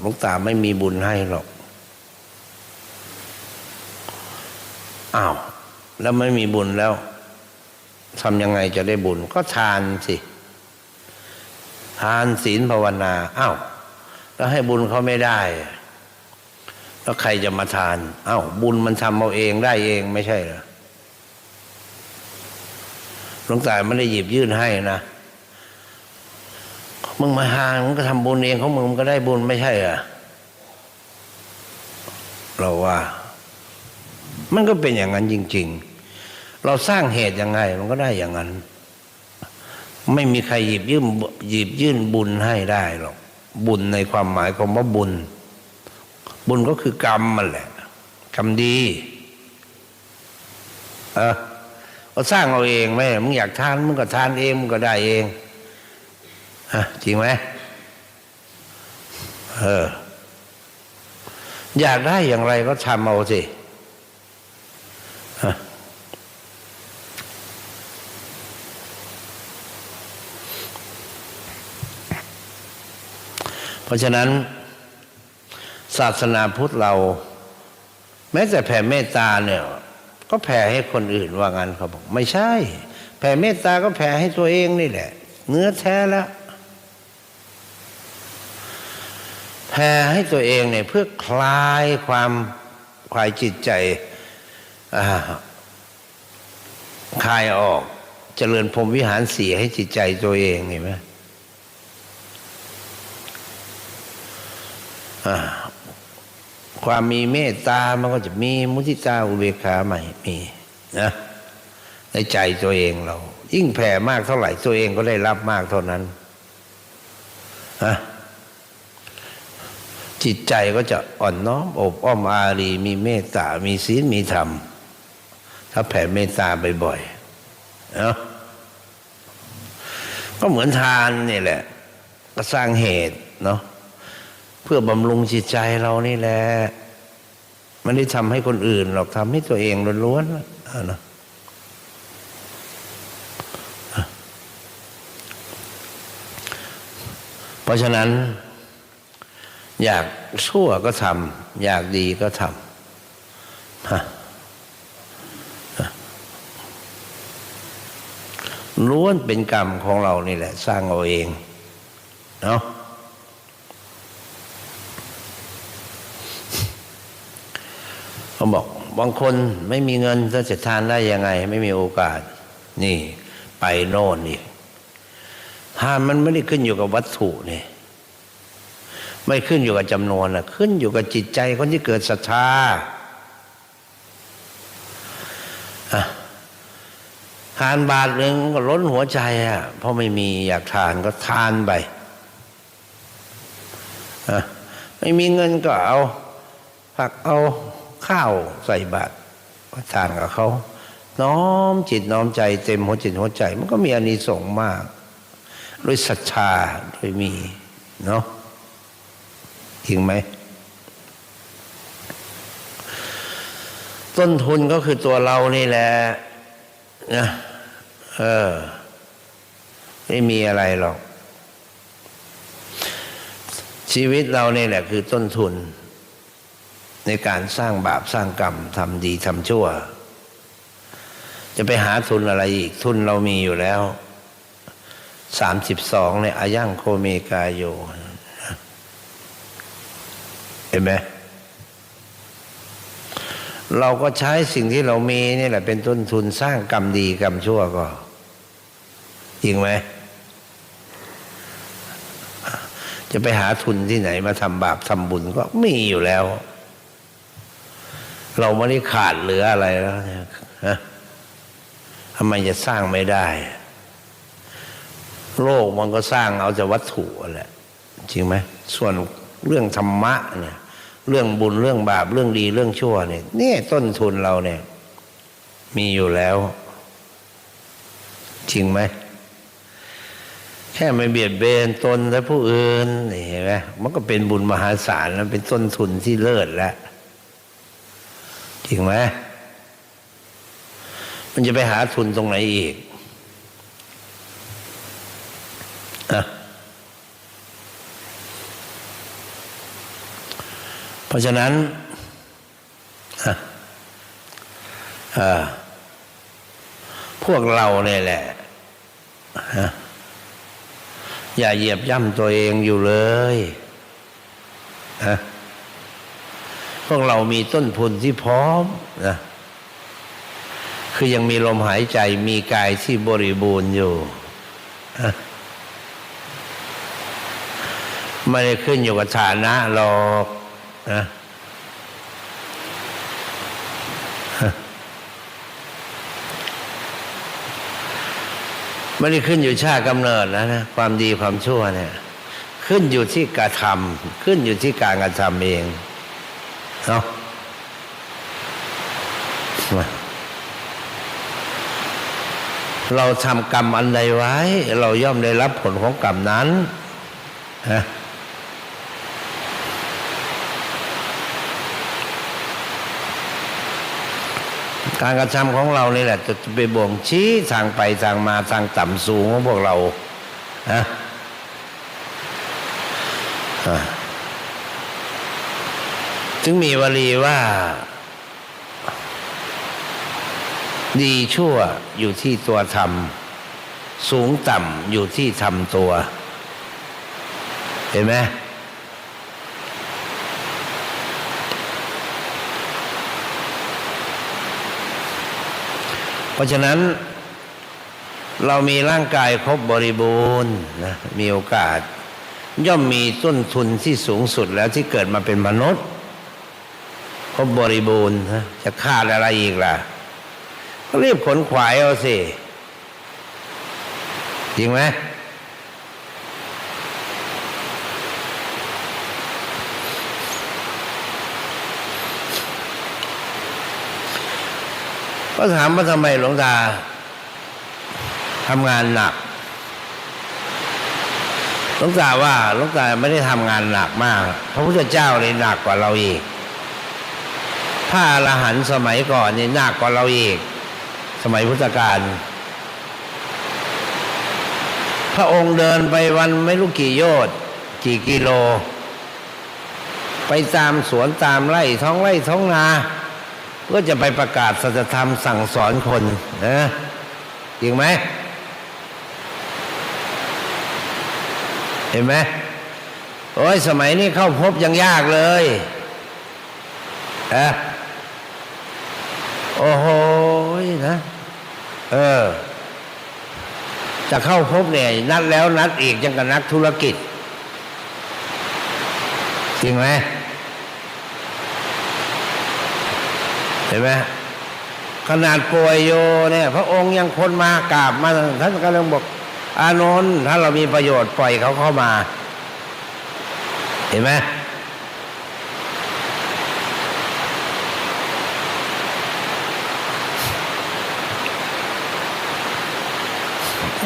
หลวงตาไม่มีบุญให้หรอก อ้าว แล้วไม่มีบุญแล้วทำยังไงจะได้บุญ ก็ทานสิ ทานศีลภาวนา อ้าว แล้วให้บุญเขาไม่ได้ แล้วใครจะมาทาน อ้าวบุญมันทำเอาเองได้เองไม่ใช่เหรอหลวงตาไม่ได้หยิบยื่นให้นะ มึงมาหามึงก็ทำบุญเองของมึงมึงก็ได้บุญไม่ใช่เหรอเราว่า มันก็เป็นอย่างนั้นจริง ๆ เราสร้างเหตุยังไง มันก็ได้อย่างนั้น ไม่มีใครหยิบยื่นหยิบยื่นบุญให้ได้หรอกบุญในความหมายของว่าบุญ บุญก็คือกรรมมันแหละกรรมดีเออเราสร้างเราเองไหมมึงอยากทานมึงก็ทานเองมึงก็ได้เอง ฮะจริงไหมเออ อยากได้อย่างไรก็ทำเอาสิเพราะฉะนั้น ศาสนาพุทธเรา แม้แต่แผ่เมตตาเนี่ยก็แผ่ให้คนอื่นว่างั้นเขาบอก ไม่ใช่ แผ่เมตตาก็แผ่ให้ตัวเองนี่แหละ เนื้อแท้แล้ว แผ่ให้ตัวเองเนี่ยเพื่อคลายความคลายจิตใจคลายออกเจริญพรมวิหารสีให้จิตใจตัวเองเห็นไหมความมีเมตตามันก็จะมีมุทิตาอุเบกขาใหม่มีนะในใจตัวเองเรา ยิ่งแผ่มากเท่าไหร่ตัวเองก็ได้รับมากเท่านั้นนะ จิตใจก็จะอ่อนน้อมอบอ้อมอารีมีเมตตา มีศีลมีธรรม ถ้าแผ่เมตตาบ่อยๆเนาะก็เหมือนทานนี่แหละ ก็สร้างเหตุเนาะเพื่อบำรุงจิตใจเรานี่แหละไม่ได้ทำให้คนอื่นหรอกทำให้ตัวเองล้วนๆนะเพราะฉะนั้น อยากชั่วก็ทำอยากดีก็ทำล้วนเป็นกรรมของเรานี่แหละ สร้างเอาเองเนาะเขาบอกบางคนไม่มีเงินจะจะทานได้ยังไง ไม่มีโอกาส นี่ ไปโน่นนี่ทานมันไม่ได้ขึ้นอยู่กับวัตถุนี่ ไม่ขึ้นอยู่กับจำนวนนะขึ้นอยู่กับจิตใจคนที่เกิดศรัทธาทานบาทหนึ่งก็ล้นหัวใจอะเพราะไม่มีอยากทานก็ทานไปอะไม่มีเงินก็เอา ผักเอาข้าวใส่บาตรก็ทานกับเขาน้อมจิตน้อมใจเต็มหัวจิตหัวใจ มันก็มีอานิสงส์มาก ด้วยศรัทธาด้วยมีเนาะ จริงไหม ต้นทุนก็คือตัวเรานี่แหละนะเออ ไม่มีอะไรหรอก ชีวิตเราเนี่แหละ คือต้นทุน ในการสร้างบาปสร้างกรรมทำดีทำชั่ว จะไปหาทุนอะไรอีก ทุนเรามีอยู่แล้วสามสิบสองเนี่ยอายั่งโคเมกายโย เห็นไหมเราก็ใช้สิ่งที่เรามีนี่แหละ เป็นต้นทุนสร้างกรรมดีกรรมชั่วก็จริงไหม จะไปหาทุนที่ไหนมาทำบาปทำบุญก็มีอยู่แล้ว เราไม่ได้ขาดเหลืออะไรแล้วเนี่ยฮะทำไมจะสร้างไม่ได้ โลกมันก็สร้างเอาแต่วัตถุแหละจริงไหมส่วน เรื่องธรรมะเนี่ย เรื่องบุญเรื่องบาปเรื่องดีเรื่องชั่วเนี่ยนี่ต้นทุนเราเนี่ย มีอยู่แล้ว จริงไหมแค่ไม่เบียดเบนตนและผู้อื่นนี่เห็นไหมมันก็เป็นบุญมหาศาลแล้วเป็นต้นทุนที่เลิศแล้วจริงไหมมันจะไปหาทุนตรงไหนอีก เพราะฉะนั้นพวกเราเนี่ยแหละ อย่าเหยียบย่ำตัวเองอยู่เลยพวกเรามีต้นทุนที่พร้อมนะคือยังมีลมหายใจมีกายที่บริบูรณ์อยู่ไม่ได้ขึ้นอยู่กับฐานะหรอก นะไม่ได้ขึ้นอยู่ชาติกำเนิดนะนะความดีความชั่วเนี่ย ขึ้นอยู่ที่การทำขึ้นอยู่ที่การกระทำเองเนาะมาเราทำกรรมอันใดไว้ เราย่อมได้รับผลของกรรมนั้นฮะ การกระทำของเรานี่แหละจะไปบ่งชี้ทางไปทางมาทางต่ำสูงของพวกเราฮะอะจึงมีวลีว่า ดีชั่วอยู่ที่ตัวทำสูงต่ำอยู่ที่ทำตัว เห็นไหม เพราะฉะนั้นเรามีร่างกายครบบริบูรณ์นะมีโอกาส ย่อมมีต้นทุนที่สูงสุดแล้วที่เกิดมาเป็นมนุษย์ ครบบริบูรณ์นะจะขาดอะไรอีกล่ะ ก็รีบขนขวายเอาสิ จริงไหม ก็ถามว่าทำไมหลวงตาทำงานหนักหลวงตาว่าหลวงตาไม่ได้ทำงานหนักมาก พระพุทธเจ้าเลยหนักกว่าเราอีกพระอรหันต์สมัยก่อนนี่หนักกว่าเราอีก สมัยพุทธกาลพระองค์เดินไปวันไม่รู้กี่โยชน์กี่กิโล ไปตามสวนตามไร่ท้องไร่ท้องนา เพื่อจะไปประกาศสัจธรรมสั่งสอนคนนะจริงไหมเห็นไหมโอ้ยสมัยนี้เข้าพบยังยากเลยอะโอ้โหนะเออ จะเข้าพบเนี่ย นัดแล้วนัดอีกยังกับนักธุรกิจ จริงไหม เห็นไหมขนาดป่วยโยเนี่ย พระองค์ยังคนมากราบมาท่านก็เลยบอก อานนท์ถ้าเรามีประโยชน์ปล่อยเขาเข้ามา เห็นไหม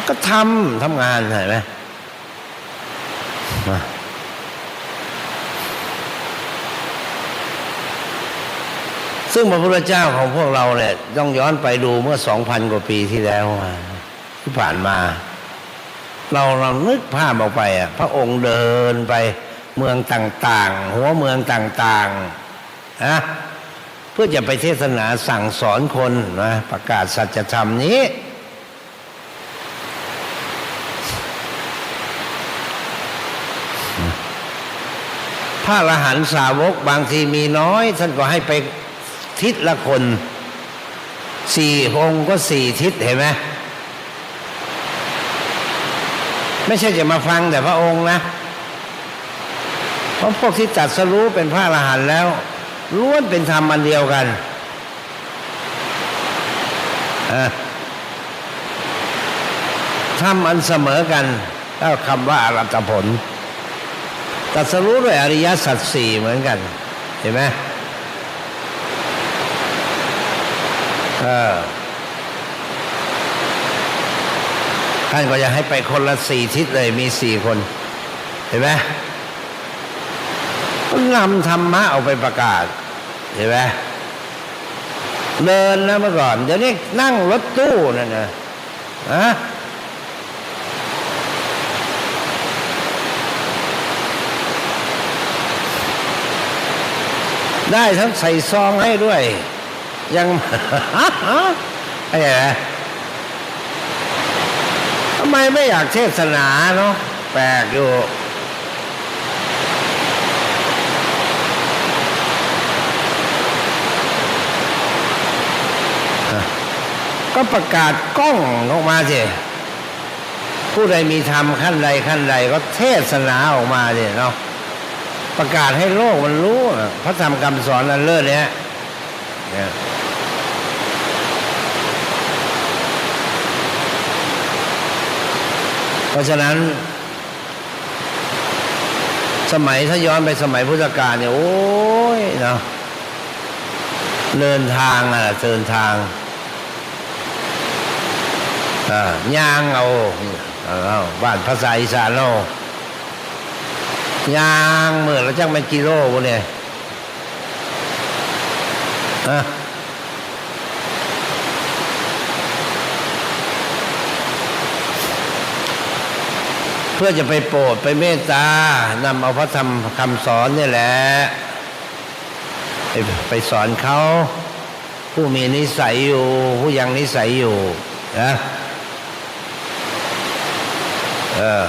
ก็ทำทำงานเห็นไหมมา ซึ่งพระพุทธเจ้าของพวกเราเนี่ยต้องย้อนไปดูเมื่อสองพันกว่าปีที่แล้วที่ผ่านมา เราเรานึกภาพออกไปอะพระองค์เดินไปเมืองต่างๆ หัวเมืองต่างๆนะเพื่อจะไปเทศนาสั่งสอนคนนะประกาศสัจธรรมนี้ พระอรหันตสาวกบางทีมีน้อย ท่านก็ให้ไป ทิศละคนสี่องค์ก็สี่ทิศเห็นไหมไม่ใช่จะมาฟังแต่พระองค์นะ เพราะพวกที่ตัดสรู้เป็นพระอรหันต์แล้วล้วนเป็นธรรมอันเดียวกันธรรมอันเสมอกันก็คำว่าอรัตผล ตัดสรู้ด้วยอริยสัจสี่เหมือนกัน เห็นไหมเออ ท่านก็จะให้ไปคนละสี่ทิศเลยมีสี่คน เห็นไหมก็นำธรรมะเอาไปประกาศ เห็นไหมเดินนะเมื่อก่อน เดี๋ยวนี้นั่งรถตู้นั่นนะอะได้ทั้งใส่ซองให้ด้วย ยังอะไรนะทำไมไม่อยากเทศนาเนาะแปลกอยู่ก็ประกาศกล้องออกมาสิผู้ใดมีธรรมขั้นใดขั้นใดก็เทศนาออกมาสิเนาะประกาศให้โลกมันรู้พระธรรมคำสอนอันเลิศเนี้ย นี่ยเพราะฉะนั้น สมัยถ้าย้อนไปสมัยพุทธกาลเนี่ย โอ้ยเนาะเดินทางอะเดินทางอ่าย่างเอาเอาบ้านภาษาอีสานเราย่างเมื่อแล้วจังเป็นกิโลบุเนี่ย อะเพื่อจะไปโปรดไปเมตตานำเอาพระธรรมคำสอนนี่แหละไปไปสอนเขาผู้มีนิสัยอยู่ ผู้ยังนิสัยอยู่นะเออ